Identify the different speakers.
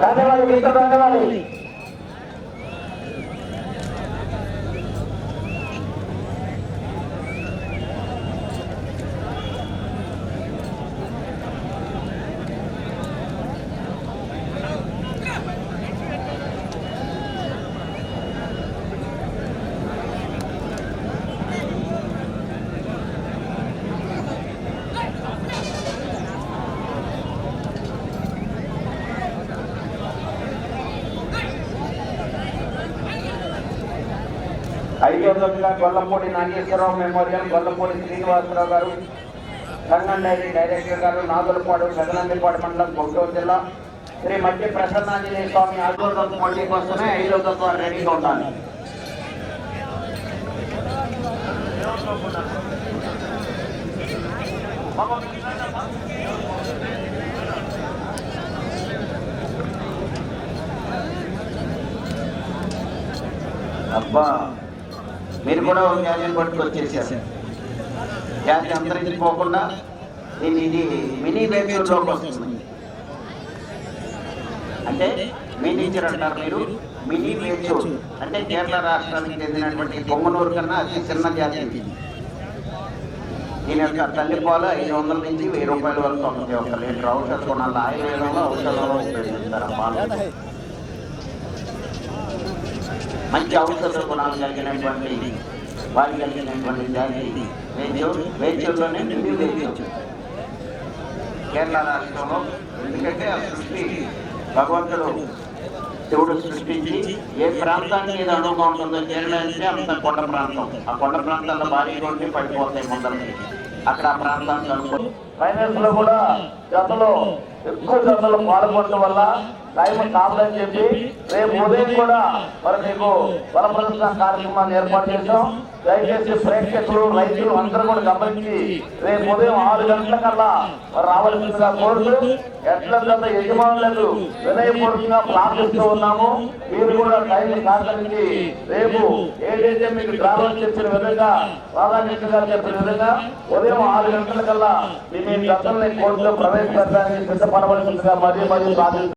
Speaker 1: రానివ్వాలి గీతం రానివ్వాలి ఐదో తొమ్మిదిగా గొల్లపూడి నాగేశ్వరరావు మెమోరియల్ గొల్లపూడి శ్రీనివాసరావు గారు సంగం డైరీ డైరెక్టర్ గారు నాగులపాడు పెదనందిపాడు మండలం గుంటూరు జిల్లా. శ్రీ మధ్య ప్రసన్నాంజనేయ స్వామి ఆశీర్వాదం పోటీ కోసమే ఐదో తత్వం రెడీగా ఉండాలి అబ్బా! మీరు కూడా ఒక గ్యాజెట్ పట్టుకొచ్చేసారు గ్యాస్ అంతరించిపోకుండా దీన్ని ఇది మినీ వేవ్లోకి వస్తుంది. అంటే మినీచర్ అంటారు మీరు మినీ వేచూర్ అంటే కేరళ రాష్ట్రానికి చెందినటువంటి పొంగనూరు కన్నా అతి చిన్న జాతి దీని యొక్క తల్లి పాలు ఐదు వందల నుంచి వెయ్యి రూపాయల వరకు ఉంటుంది ఒక లీటర్ ఔషధ కొనాలి ఆయుర్వేదంలో ఔషధంలో ఉపయోగిస్తారు ఆ పాలు. మంచి ఔషధ గుణాలు కలిగినటువంటి వారి కలిగినటువంటి జాతి వేచూర్ వేచూర్లోనే మినీ వేచూర్ కేరళ రాష్ట్రంలో ఎందుకంటే ఆ సృష్టి భగవంతుడు శివుడు సృష్టించి ఏ ప్రాంతానికి ఏది అనుభవం ఉంటుందో కేరళ అంటే అంత కొండ ప్రాంతం. ఆ కొండ ప్రాంతాల్లో భారీగా ఉండి పడిపోతాయి ముందరకి అక్కడ ఆ ప్రాంతానికి అనుకో ఫైనాన్స్లో కూడా జతలో ఎక్కువ జతలు పాల్గొనడం వల్ల టైం కావాలని చెప్పి రేపు ఉదయం కూడా మరి మీకు బల కార్యక్రమాన్ని ఏర్పాటు చేశాం. దయచేసి ప్రేక్షకులు రైతులు అందరూ కూడా గమనించి రేపు ఉదయం ఆరు గంటల కల్లా మరి రావాల్సిందిగా కోరుతూ ఎట్ల గత యజమానులకు వినయపూర్వకంగా ప్రార్థిస్తూ ఉన్నాము. మీరు కూడా టైం సహకరించి రేపు ఏదైతే మీకు డ్రావల్ చెప్పిన విధంగా ప్రాధాన్యత గారు చెప్పిన విధంగా ఉదయం ఆరు గంటల కల్లా మీ ఈ గతంలో కోర్టులో ప్రవేశపెట్టడానికి సిద్ధపడవలసిందిగా మరీ మరీ ప్రార్థిస్తున్నాం.